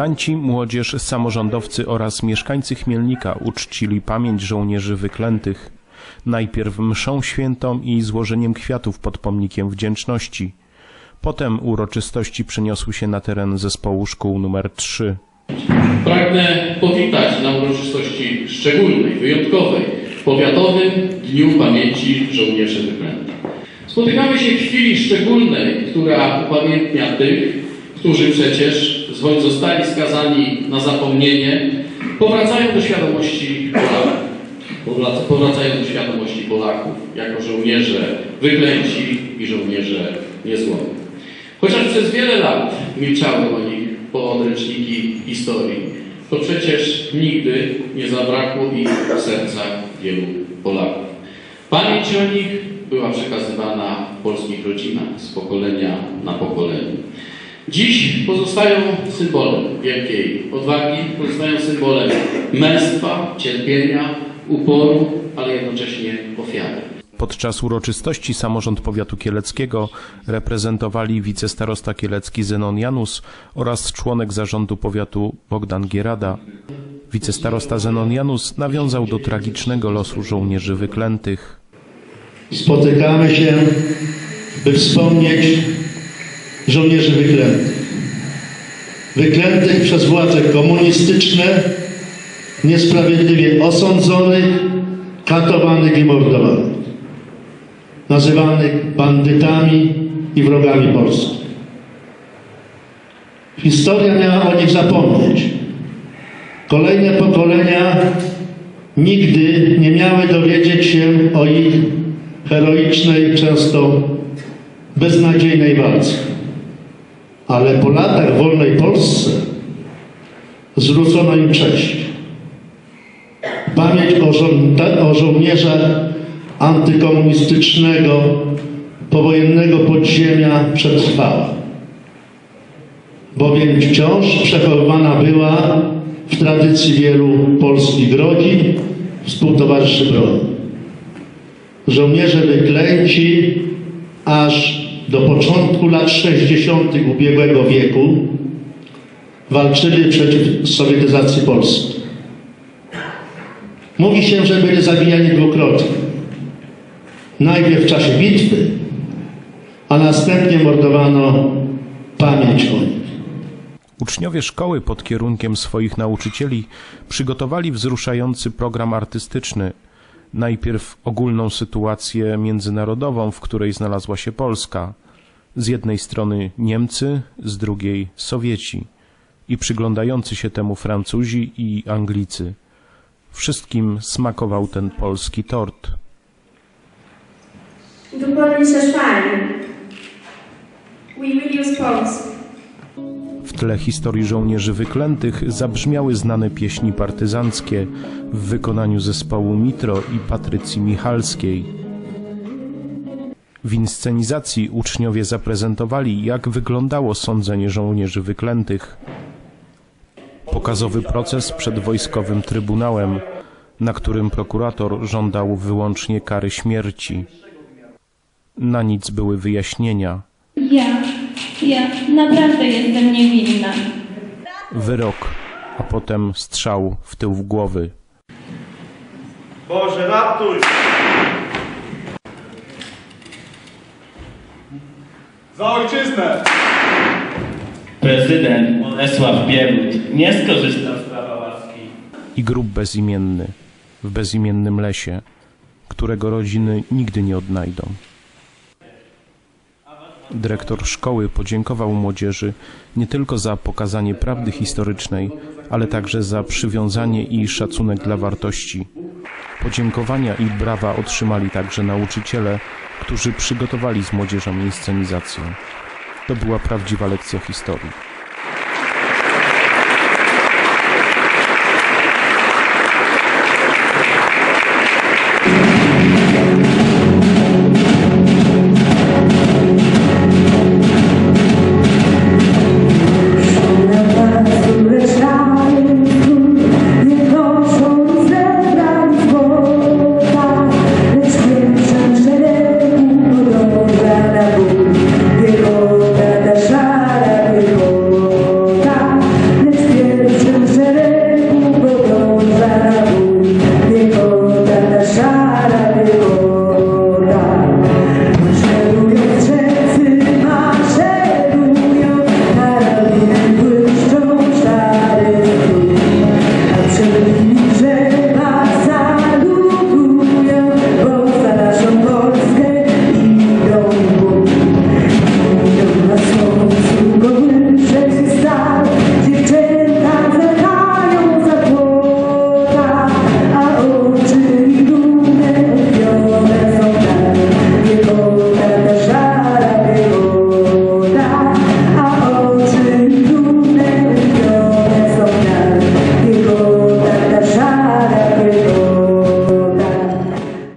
Kombatanci, młodzież, samorządowcy oraz mieszkańcy Chmielnika uczcili pamięć żołnierzy wyklętych. Najpierw mszą świętą i złożeniem kwiatów pod pomnikiem wdzięczności. Potem uroczystości przeniosły się na teren zespołu szkół numer 3. Pragnę powitać na uroczystości szczególnej, wyjątkowej, Powiatowym Dniu Pamięci Żołnierzy Wyklętych. Spotykamy się w chwili szczególnej, która upamiętnia tych, którzy przecież, choć zostali skazani na zapomnienie, powracają do świadomości Polaków. Powraca- Powracają do świadomości Polaków jako żołnierze wyklęci i żołnierze niezłomni. Chociaż przez wiele lat milczały o nich podręczniki historii, to przecież nigdy nie zabrakło ich w sercach wielu Polaków. Pamięć o nich była przekazywana w polskich rodzinach z pokolenia na pokolenie. Dziś pozostają symbolem wielkiej odwagi, pozostają symbolem męstwa, cierpienia, uporu, ale jednocześnie ofiary. Podczas uroczystości samorząd powiatu kieleckiego reprezentowali wicestarosta kielecki Zenon Janus oraz członek zarządu powiatu Bogdan Gierada. Wicestarosta Zenon Janus nawiązał do tragicznego losu żołnierzy wyklętych. Spotykamy się, by wspomnieć żołnierzy wyklętych. Wyklętych przez władze komunistyczne, niesprawiedliwie osądzonych, katowanych i mordowanych. Nazywanych bandytami i wrogami Polski. Historia miała o nich zapomnieć. Kolejne pokolenia nigdy nie miały dowiedzieć się o ich heroicznej, często beznadziejnej walce. Ale po latach wolnej Polsce zwrócono im cześć. Pamięć o, żo- o żołnierzach antykomunistycznego, powojennego podziemia przetrwała. Bowiem wciąż przechowywana była w tradycji wielu polskich rodzin współtowarzyszy broni. Żołnierze wyklęci aż do początku lat 60. ubiegłego wieku walczyli przeciw sowietyzacji Polski. Mówi się, że byli zabijani dwukrotnie. Najpierw w czasie bitwy, a następnie mordowano pamięć o nich. Uczniowie szkoły pod kierunkiem swoich nauczycieli przygotowali wzruszający program artystyczny. Najpierw ogólną sytuację międzynarodową, w której znalazła się Polska. Z jednej strony Niemcy, z drugiej Sowieci i przyglądający się temu Francuzi i Anglicy. Wszystkim smakował ten polski tort. Dokładnie zeszwali. We will use Poles. W tle historii żołnierzy wyklętych zabrzmiały znane pieśni partyzanckie w wykonaniu zespołu Mitro i Patrycji Michalskiej. W inscenizacji uczniowie zaprezentowali, jak wyglądało sądzenie żołnierzy wyklętych. Pokazowy proces przed wojskowym trybunałem, na którym prokurator żądał wyłącznie kary śmierci. Na nic były wyjaśnienia. Ja, ja naprawdę jestem niewinna. Wyrok, a potem strzał w tył w głowy. Boże, ratuj! Za ojczyznę! Prezydent Bolesław Bierut nie skorzystał z prawa łaski. i grób bezimienny w bezimiennym lesie, którego rodziny nigdy nie odnajdą. Dyrektor szkoły podziękował młodzieży nie tylko za pokazanie prawdy historycznej, ale także za przywiązanie i szacunek dla wartości. Podziękowania i brawa otrzymali także nauczyciele, którzy przygotowali z młodzieżą inscenizację. To była prawdziwa lekcja historii.